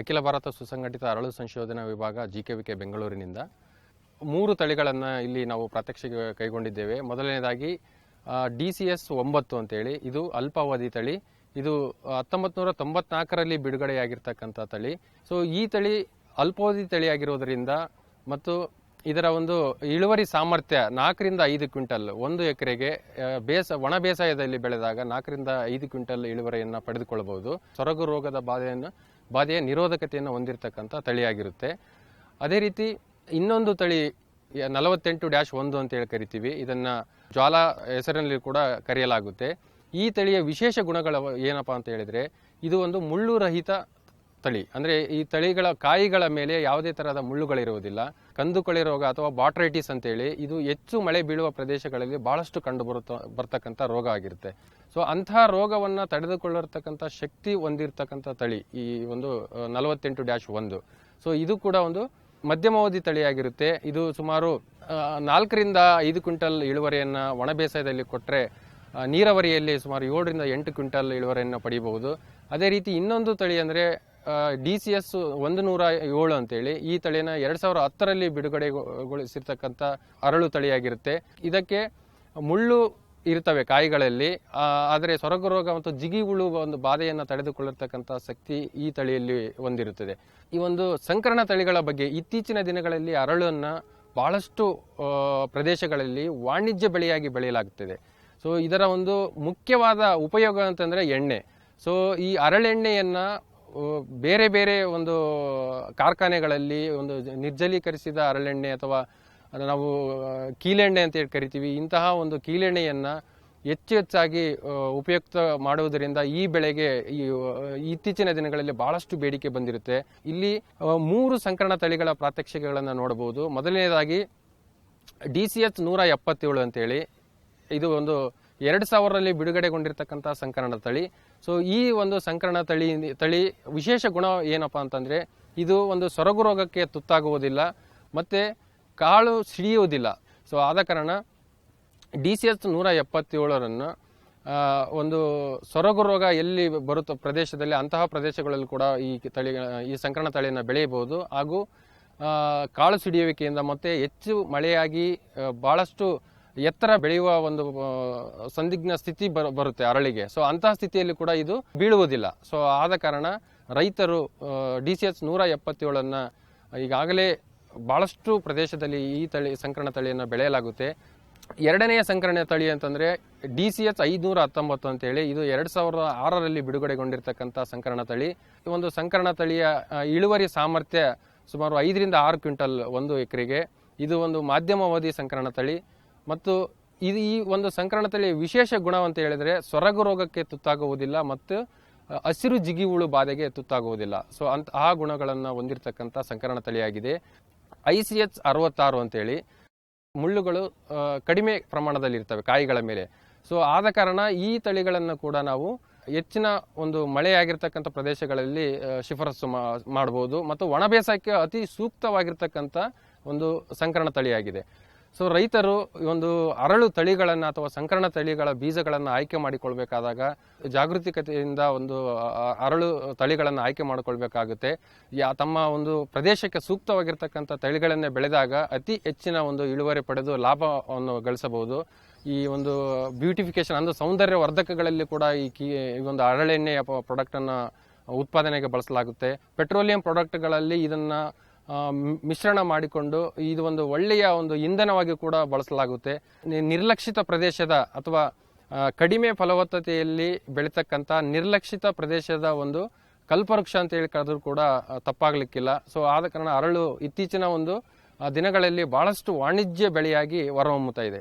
ಅಖಿಲ ಭಾರತ ಸುಸಂಘಟಿತ ಅರಳು ಸಂಶೋಧನಾ ವಿಭಾಗ ಜಿ ಕೆ ವಿ ಕೆ ಬೆಂಗಳೂರಿನಿಂದ. ಮೂರು ತಳಿಗಳನ್ನು ಇಲ್ಲಿ ನಾವು ಪ್ರತ್ಯಕ್ಷ ಕೈಗೊಂಡಿದ್ದೇವೆ. ಮೊದಲನೇದಾಗಿ ಡಿ ಸಿ ಎಸ್ ಒಂಬತ್ತು ಅಂತೇಳಿ. ಇದು ಅಲ್ಪಾವಧಿ ತಳಿ. ಇದು ಹತ್ತೊಂಬತ್ತು ನೂರ ತೊಂಬತ್ನಾಲ್ಕರಲ್ಲಿ ಬಿಡುಗಡೆಯಾಗಿರ್ತಕ್ಕಂಥ ತಳಿ. ಸೊ ಈ ತಳಿ ಅಲ್ಪಾವಧಿ ತಳಿಯಾಗಿರೋದರಿಂದ ಮತ್ತು ಇದರ ಒಂದು ಇಳುವರಿ ಸಾಮರ್ಥ್ಯ ನಾಲ್ಕರಿಂದ ಐದು ಕ್ವಿಂಟಲ್, ಒಂದು ಎಕರೆಗೆ ಬೇಸ, ಒಣ ಬೇಸಾಯದಲ್ಲಿ ಬೆಳೆದಾಗ ನಾಲ್ಕರಿಂದ ಐದು ಕ್ವಿಂಟಲ್ ಇಳುವರಿಯನ್ನು ಪಡೆದುಕೊಳ್ಳಬಹುದು ಸೊರಗು ರೋಗದ ಬಾಧೆಯನ್ನು ಬಾಧೆಯ ನಿರೋಧಕತೆಯನ್ನು ಹೊಂದಿರತಕ್ಕಂಥ ತಳಿಯಾಗಿರುತ್ತೆ. ಅದೇ ರೀತಿ ಇನ್ನೊಂದು ತಳಿ ನಲವತ್ತೆಂಟು ಡ್ಯಾಶ್ ಒಂದು ಅಂತ ಹೇಳಿ ಕರಿತೀವಿ. ಇದನ್ನು ಜ್ವಾಲ ಹೆಸರಿನಲ್ಲಿ ಕೂಡ ಕರೆಯಲಾಗುತ್ತೆ. ಈ ತಳಿಯ ವಿಶೇಷ ಗುಣಗಳು ಏನಪ್ಪಾ ಅಂತ ಹೇಳಿದರೆ, ಇದು ಒಂದು ಮುಳ್ಳು ರಹಿತ ತಳಿ. ಅಂದರೆ ಈ ತಳಿಗಳ ಕಾಯಿಗಳ ಮೇಲೆ ಯಾವುದೇ ಥರದ ಮುಳ್ಳುಗಳಿರುವುದಿಲ್ಲ. ಕಂದುಕೊಳೆ ರೋಗ ಅಥವಾ ಬಾಟ್ರೈಟಿಸ್ ಅಂತೇಳಿ ಇದು ಹೆಚ್ಚು ಮಳೆ ಬೀಳುವ ಪ್ರದೇಶಗಳಲ್ಲಿ ಬಹಳಷ್ಟು ಕಂಡು ಬರ್ತಕ್ಕಂಥ ರೋಗ ಆಗಿರುತ್ತೆ. ಸೊ ಅಂತಹ ರೋಗವನ್ನು ತಡೆದುಕೊಳ್ಳಿರ್ತಕ್ಕಂಥ ಶಕ್ತಿ ಹೊಂದಿರತಕ್ಕಂಥ ತಳಿ ಈ ಒಂದು ನಲವತ್ತೆಂಟು ಡ್ಯಾಶ್ ಒಂದು. ಸೊ ಇದು ಕೂಡ ಒಂದು ಮಧ್ಯಮಾವಧಿ ತಳಿಯಾಗಿರುತ್ತೆ. ಇದು ಸುಮಾರು ನಾಲ್ಕರಿಂದ ಐದು ಕ್ವಿಂಟಲ್ ಇಳುವರಿಯನ್ನು ಒಣ ಬೇಸಾಯದಲ್ಲಿ ಕೊಟ್ಟರೆ ನೀರಾವರಿಯಲ್ಲಿ ಸುಮಾರು ಏಳರಿಂದ ಎಂಟು ಕ್ವಿಂಟಲ್ ಇಳುವರಿಯನ್ನು ಪಡೆಯಬಹುದು ಅದೇ ರೀತಿ ಇನ್ನೊಂದು ತಳಿ ಅಂದರೆ ಡಿ ಸಿ ಎಸ್ ಒಂದು ನೂರ ಏಳು ಅಂತೇಳಿ ಈ ತಳಿನ ಎರಡು ಸಾವಿರ ಹತ್ತರಲ್ಲಿ ಬಿಡುಗಡೆಗೊಳಿಸಿರ್ತಕ್ಕಂಥ ಅರಳು ತಳಿಯಾಗಿರುತ್ತೆ. ಇದಕ್ಕೆ ಮುಳ್ಳು ಇರ್ತವೆ ಕಾಯಿಗಳಲ್ಲಿ. ಆದರೆ ಸೊರಗು ರೋಗ ಮತ್ತು ಜಿಗಿ ಹುಳು ಒಂದು ಬಾಧೆಯನ್ನು ತಡೆದುಕೊಳ್ಳತಕ್ಕಂಥ ಶಕ್ತಿ ಈ ತಳಿಯಲ್ಲಿ ಹೊಂದಿರುತ್ತದೆ ಈ ಒಂದು ಸಂಕರಣ ತಳಿಗಳ ಬಗ್ಗೆ ಇತ್ತೀಚಿನ ದಿನಗಳಲ್ಲಿ ಅರಳನ್ನು ಬಹಳಷ್ಟು ಪ್ರದೇಶಗಳಲ್ಲಿ ವಾಣಿಜ್ಯ ಬೆಳೆಯಾಗಿ ಬೆಳೆಯಲಾಗುತ್ತದೆ ಸೊ ಇದರ ಒಂದು ಮುಖ್ಯವಾದ ಉಪಯೋಗ ಅಂತಂದರೆ ಎಣ್ಣೆ. ಸೊ ಈ ಹರಳೆಣ್ಣೆಯನ್ನ ಆ, ಬೇರೆ ಬೇರೆ ಒಂದು ಕಾರ್ಖಾನೆಗಳಲ್ಲಿ ಒಂದು ನಿರ್ಜಲೀಕರಿಸಿದ ಹರಳೆಣ್ಣೆ ಅಥವಾ ನಾವು ಕೀಲೆಣ್ಣೆ ಅಂತ ಹೇಳಿ ಕರಿತೀವಿ. ಇಂತಹ ಒಂದು ಕೀಲೆಣ್ಣೆಯನ್ನು ಹೆಚ್ಚು ಹೆಚ್ಚಾಗಿ ಉಪಯುಕ್ತ ಮಾಡುವುದರಿಂದ ಈ ಬೆಳೆಗೆ, ಈ ಇತ್ತೀಚಿನ ದಿನಗಳಲ್ಲಿ ಬಹಳಷ್ಟು ಬೇಡಿಕೆ ಬಂದಿರುತ್ತೆ. ಇಲ್ಲಿ ಮೂರು ಸಂಕರಣ ತಳಿಗಳ ಪ್ರಾತ್ಯಕ್ಷಿಕೆಗಳನ್ನು ನೋಡಬಹುದು. ಮೊದಲನೇದಾಗಿ, ಡಿ ಸಿ ಎಚ್ ನೂರ ಎಪ್ಪತ್ತೇಳು ಅಂತೇಳಿ ಇದು ಒಂದು ಎರಡು ಸಾವಿರದಲ್ಲಿ ಬಿಡುಗಡೆಗೊಂಡಿರ್ತಕ್ಕಂಥ ಸಂಕರಣ ತಳಿ. ಸೊ ಈ ಒಂದು ಸಂಕರಣ ತಳಿ ತಳಿ ವಿಶೇಷ ಗುಣ ಏನಪ್ಪ ಅಂತಂದರೆ, ಇದು ಒಂದು ಸೊರಗು ರೋಗಕ್ಕೆ ತುತ್ತಾಗುವುದಿಲ್ಲ, ಮತ್ತು ಕಾಳು ಸಿಡಿಯುವುದಿಲ್ಲ. ಸೊ ಆದ ಕಾರಣ ಡಿ ಸಿ ಎಸ್ ನೂರ ಎಪ್ಪತ್ತೇಳರನ್ನು ಒಂದು ಸೊರಗು ರೋಗ ಎಲ್ಲಿ ಬರುತ್ತೋ ಪ್ರದೇಶದಲ್ಲಿ, ಅಂತಹ ಪ್ರದೇಶಗಳಲ್ಲಿ ಕೂಡ ಈ ತಳಿ, ಈ ಸಂಕರಣ ತಳಿಯನ್ನು ಬೆಳೆಯಬಹುದು. ಹಾಗೂ ಕಾಳು ಸಿಡಿಯುವಿಕೆಯಿಂದ ಮತ್ತೆ ಹೆಚ್ಚು ಮಳೆಯಾಗಿ ಭಾಳಷ್ಟು ಎತ್ತರ ಬೆಳೆಯುವ ಒಂದು ಸಂದಿಗ್ನ ಸ್ಥಿತಿ ಬರ, ಬರುತ್ತೆ ಅರಳಿಗೆ. ಸೊ ಅಂತಹ ಸ್ಥಿತಿಯಲ್ಲಿ ಕೂಡ ಇದು ಬೀಳುವುದಿಲ್ಲ. ಸೊ ಆದ ಕಾರಣ ರೈತರು ಡಿ ಸಿ ಎಚ್ ನೂರ ಎಪ್ಪತ್ತೇಳನ್ನು ಈಗಾಗಲೇ ಭಾಳಷ್ಟು ಪ್ರದೇಶದಲ್ಲಿ ಈ ತಳಿ, ಸಂಕರಣ ತಳಿಯನ್ನು ಬೆಳೆಯಲಾಗುತ್ತೆ. ಎರಡನೆಯ ಸಂಕರಣ ತಳಿ ಅಂತಂದರೆ ಡಿ ಸಿ ಎಚ್ ಐದುನೂರ ಹತ್ತೊಂಬತ್ತು ಅಂತೇಳಿ ಇದು ಎರಡು ಸಾವಿರದ ಆರರಲ್ಲಿ ಬಿಡುಗಡೆಗೊಂಡಿರ್ತಕ್ಕಂಥ ಸಂಕರಣ ತಳಿ. ಒಂದು ಸಂಕರಣ ತಳಿಯ ಇಳುವರಿ ಸಾಮರ್ಥ್ಯ ಸುಮಾರು ಐದರಿಂದ ಆರು ಕ್ವಿಂಟಲ್ ಒಂದು ಎಕರೆಗೆ. ಇದು ಒಂದು ಮಾಧ್ಯಮ ಅವಧಿ ಸಂಕರಣ ತಳಿ. ಮತ್ತು ಇದು ಈ ಒಂದು ಸಂಕರಣ ತಳಿಯ ವಿಶೇಷ ಗುಣ ಅಂತ ಹೇಳಿದ್ರೆ ಸೊರಗು ರೋಗಕ್ಕೆ ತುತ್ತಾಗುವುದಿಲ್ಲ ಮತ್ತು ಹಸಿರು ಜಿಗಿ ಹುಳು ಬಾಧೆಗೆ ತುತ್ತಾಗುವುದಿಲ್ಲ. ಸೊ ಅಂತ ಆ ಗುಣಗಳನ್ನು ಹೊಂದಿರತಕ್ಕಂಥ ಸಂಕರಣ ತಳಿಯಾಗಿದೆ ಐ ಸಿ ಎಚ್ ಅರವತ್ತಾರು ಅಂತೇಳಿ ಮುಳ್ಳುಗಳು ಕಡಿಮೆ ಪ್ರಮಾಣದಲ್ಲಿ ಇರ್ತವೆ ಕಾಯಿಗಳ ಮೇಲೆ. ಸೊ, ಆದ ಕಾರಣ ಈ ತಳಿಗಳನ್ನು ಕೂಡ ನಾವು ಹೆಚ್ಚಿನ ಒಂದು ಮಳೆಯಾಗಿರ್ತಕ್ಕಂಥ ಪ್ರದೇಶಗಳಲ್ಲಿ ಶಿಫಾರಸು ಮಾಡಬಹುದು ಮತ್ತು ಒಣ ಬೇಸಾಯಕ್ಕೆ ಅತಿ ಸೂಕ್ತವಾಗಿರ್ತಕ್ಕಂಥ ಒಂದು ಸಂಕರಣ ತಳಿಯಾಗಿದೆ ಸೊ ರೈತರು ಒಂದು ಅರಳು ತಳಿಗಳನ್ನು ಅಥವಾ ಸಂಕರಣ ತಳಿಗಳ ಬೀಜಗಳನ್ನು ಆಯ್ಕೆ ಮಾಡಿಕೊಳ್ಬೇಕಾದಾಗ ಜಾಗೃತಿಕತೆಯಿಂದ ಒಂದು ಅರಳು ತಳಿಗಳನ್ನು ಆಯ್ಕೆ ಮಾಡಿಕೊಳ್ಬೇಕಾಗುತ್ತೆ. ಯಾ, ತಮ್ಮ ಒಂದು ಪ್ರದೇಶಕ್ಕೆ ಸೂಕ್ತವಾಗಿರ್ತಕ್ಕಂಥ ತಳಿಗಳನ್ನೇ ಬೆಳೆದಾಗ ಅತಿ ಹೆಚ್ಚಿನ ಒಂದು ಇಳುವರಿ ಪಡೆದು ಲಾಭವನ್ನು ಗಳಿಸಬಹುದು. ಈ ಒಂದು ಬ್ಯೂಟಿಫಿಕೇಶನ್ ಅಂದರೆ ಸೌಂದರ್ಯ ವರ್ಧಕಗಳಲ್ಲಿ ಕೂಡ ಈ ಕಿ, ಈ ಒಂದು ಅರಳೆಣ್ಣೆಯ ಪ್ರಾಡಕ್ಟನ್ನು ಉತ್ಪಾದನೆಗೆ ಬಳಸಲಾಗುತ್ತೆ. ಪೆಟ್ರೋಲಿಯಂ ಪ್ರಾಡಕ್ಟ್ಗಳಲ್ಲಿ ಇದನ್ನ ಮಿಶ್ರಣ ಮಾಡಿಕೊಂಡು ಇದು ಒಂದು ಒಳ್ಳೆಯ ಒಂದು ಇಂಧನವಾಗಿ ಕೂಡ ಬಳಸಲಾಗುತ್ತೆ. ನಿರ್ಲಕ್ಷಿತ ಪ್ರದೇಶದ ಅಥವಾ ಕಡಿಮೆ ಫಲವತ್ತತೆಯಲ್ಲಿ ಬೆಳೀತಕ್ಕಂಥ ನಿರ್ಲಕ್ಷಿತ ಪ್ರದೇಶದ ಒಂದು ಕಲ್ಪವೃಕ್ಷ ಅಂತ ಹೇಳಿ ಕರೆದ್ರೂ ಕೂಡ ತಪ್ಪಾಗಲಿಕ್ಕಿಲ್ಲ. ಸೊ ಆದ ಕಾರಣ ಅರಳು ಇತ್ತೀಚಿನ ಒಂದು ದಿನಗಳಲ್ಲಿ ಬಹಳಷ್ಟು ವಾಣಿಜ್ಯ ಬೆಳೆಯಾಗಿ ಹೊರಹೊಮ್ಮುತ್ತಾ ಇದೆ.